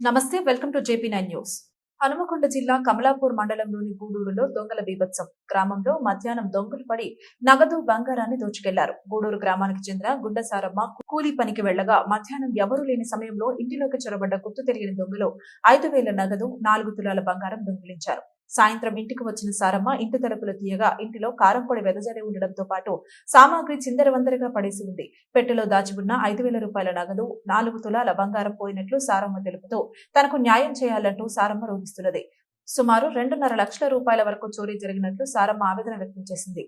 నమస్తే welcome to JP nine news. Hanumakonda జిల్లా కమలాపూర్ మండలంలోని గూడూరులో దొంగల బీభత్సం. గ్రామంలో మధ్యాహ్నం దొంగలు పడి నగదు బంగారాన్ని దోచుకెళ్ళారు. గూడూరు గ్రామానికి చెందిన గుండసారమ్మ కూలీ పనికి వెళ్ళగా మధ్యాహ్నం ఎవరూ లేని సమయంలో ఇంటిలోకి చొరబడ్డ గుర్తు తెలియని దొంగలు ఐదు వేల నగదు నాలుగు తులాల బంగారం దొంగిలించారు. సాయంత్రం ఇంటికి వచ్చిన సారమ్మ ఇంటి తలుపులు తీయగా ఇంటిలో కారం పొడి వెదజరి ఉండడంతో పాటు సామాగ్రి చిందరవందరగా పడేసి ఉంది. పెట్టెలో దాచి ఉన్న ఐదు వేల రూపాయల నగదు నాలుగు తులాల బంగారం పోయినట్లు సారమ్మ తెలుపుతూ తనకు న్యాయం చేయాలంటూ సారమ్మ రోధిస్తున్నది. సుమారు రెండున్నర లక్షల రూపాయల వరకు చోరీ జరిగినట్లు సారమ్మ ఆవేదన వ్యక్తం చేసింది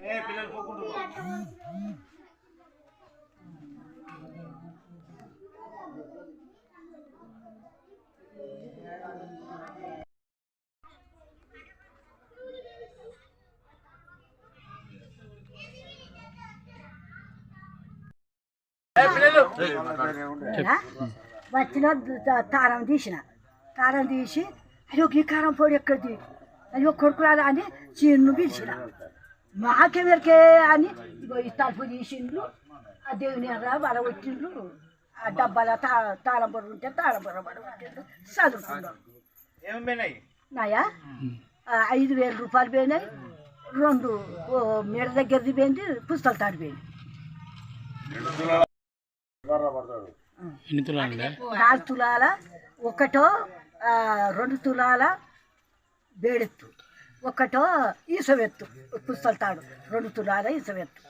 ఆ? వచ్చిన తారం తీసిన. తారం తీసి అయ్యో ఈ కారం పొడి ఎక్కడిది? అయ్యో కొడుకురాదా అని చీన్ను పిలిచిన. మాకెవరికే అని ఇగో ఈ తలుపు ఆ దేవుని వచ్చిండ్రు ఆ డబ్బాల తా తాళం ఉంటే తాళం పెట్టిండ్రు చదువుకున్నాం నాయా ఐదు వేల రూపాయలు పోయినాయి రెండు ఓ మెడ దగ్గరది పోయింది పుస్తకాలు తాడిపోయింది నాలుగు తులాల ఒకటో రెండు తులాల బేడెత్తు ఒకటో ఈసవెత్తు పుస్తల తాడు. రెండు తులాల ఈసవెత్తు.